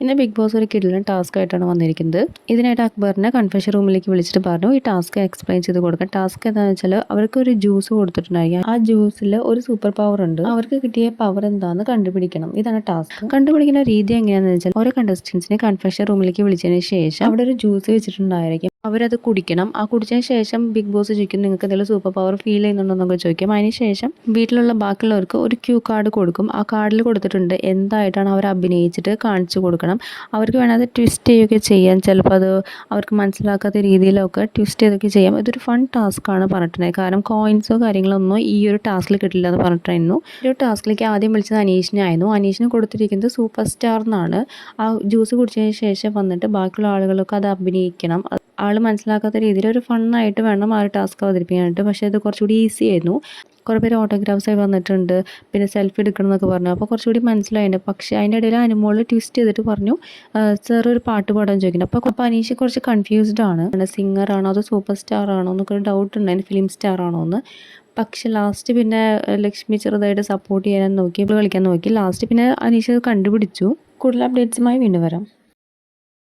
പിന്നെ big boss ഒരു കിടിലൻ ടാസ്ക് ആയിട്ടാണ് വന്നിരിക്കുന്നത്. ഇതിനായിട്ട് അക്ബറിനെ കൺഫെഷൻ റൂമിലേക്ക് വിളിച്ചിട്ട് പറഞ്ഞു ഈ ടാസ്ക് എക്സ്പ്ലെയിൻ ചെയ്ത് കൊടുക്കാം ടാസ്ക് എന്താണെന്ന് വെച്ചാൽ അവർക്ക് ഒരു ജ്യൂസ് കൊടുത്തിട്ടുണ്ടായിരിക്കും. ആ ജ്യൂസിൽ ഒരു സൂപ്പർ പവർ ഉണ്ട്. അവർക്ക് കിട്ടിയ പവർ എന്താണെന്ന് കണ്ടുപിടിക്കണം. ഇതാണ് ടാസ്ക് കണ്ടുപിടിക്കുന്ന രീതി എങ്ങനെയാണെന്ന് വെച്ചാൽ ഓരോ കണ്ടസ്റ്റൻസിനെ കൺഫെഷൻ റൂമിലേക്ക് വിളിച്ചതിന് ശേഷം അവിടെ ഒരു ജ്യൂസ് വെച്ചിട്ടുണ്ടായിരിക്കും. അവരത് കുടിക്കണം. ആ കുടിച്ചതിന് ശേഷം ബിഗ് ബോസ് ചോദിക്കും നിങ്ങൾക്ക് എന്തെങ്കിലും സൂപ്പർ പവർ ഫീൽ ചെയ്യുന്നുണ്ടോ? എന്നൊക്കെ ചോദിക്കും. അതിന് ശേഷം വീട്ടിലുള്ള ബാക്കിയുള്ളവർക്ക് ഒരു ക്യൂ കാർഡ് കൊടുക്കും. ആ കാർഡിൽ കൊടുത്തിട്ടുണ്ട് എന്തായിട്ടാണ് അവർ അഭിനയിച്ചിട്ട് കാണിച്ചു കൊടുക്കണം. അവർക്ക് വേണത് ട്വിസ്റ്റ് ചെയ്യുകയൊക്കെ ചെയ്യാം. ചിലപ്പോൾ അത് അവർക്ക് മനസ്സിലാക്കാത്ത രീതിയിലൊക്കെ ട്വിസ്റ്റ് ചെയ്തൊക്കെ ചെയ്യാം. ഇതൊരു ഫൺ ടാസ്ക് ആണ് പറഞ്ഞിട്ടുണ്ടായത്. കാരണം കോയിൻസോ കാര്യങ്ങളൊന്നും ഈ ഒരു ടാസ്കിൽ കിട്ടില്ല എന്ന് പറഞ്ഞിട്ടായിരുന്നു ഈ ഒരു ടാസ്കിലേക്ക് ആദ്യം വിളിച്ചത് അനീഷിനെ ആയിരുന്നു. അനീഷിന് കൊടുത്തിരിക്കുന്നത് സൂപ്പർ സ്റ്റാർ എന്നാണ്. ആ ജ്യൂസ് കുടിച്ചതിന് ശേഷം വന്നിട്ട് ബാക്കിയുള്ള ആളുകളൊക്കെ അത് അഭിനയിക്കണം. ആൾ മനസ്സിലാക്കാത്ത രീതിയിൽ ഒരു ഫണ്ണായിട്ട് വേണം ആ ഒരു ടാസ്ക് അവതരിപ്പിക്കാനായിട്ട്. പക്ഷേ ഇത് കുറച്ചുകൂടി ഈസി ആയിരുന്നു. കുറേ പേര് ഓട്ടോഗ്രാഫ്സായി വന്നിട്ടുണ്ട്. പിന്നെ സെൽഫി എടുക്കണം എന്നൊക്കെ പറഞ്ഞു. അപ്പോൾ കുറച്ചുകൂടി മനസ്സിലായിട്ടുണ്ട്. പക്ഷേ അതിന്റെ ഇടയിൽ അനുമോൾ ട്വിസ്റ്റ് ചെയ്തിട്ട് പറഞ്ഞു സാർ ഒരു പാട്ട് പാടാൻ ചോദിക്കുന്നത് അപ്പോൾ അപ്പോൾ അനീഷ് കുറച്ച് കൺഫ്യൂസ്ഡ് ആണ്. സിംഗർ ആണോ അതോ സൂപ്പർ സ്റ്റാർ ആണോ എന്നൊക്കെ ഒരു ഡൗട്ട് ഉണ്ടായിരുന്നു ഫിലിം സ്റ്റാർ ആണോ എന്ന്. പക്ഷെ ലാസ്റ്റ് പിന്നെ ലക്ഷ്മി ചെറുതായിട്ട് സപ്പോർട്ട് ചെയ്യാൻ നോക്കി കളിക്കാൻ നോക്കി. ലാസ്റ്റ് പിന്നെ അനീഷ് കണ്ടുപിടിച്ചു. കൂടുതൽ അപ്ഡേറ്റ്സുമായി വീണ്ടും വരാം.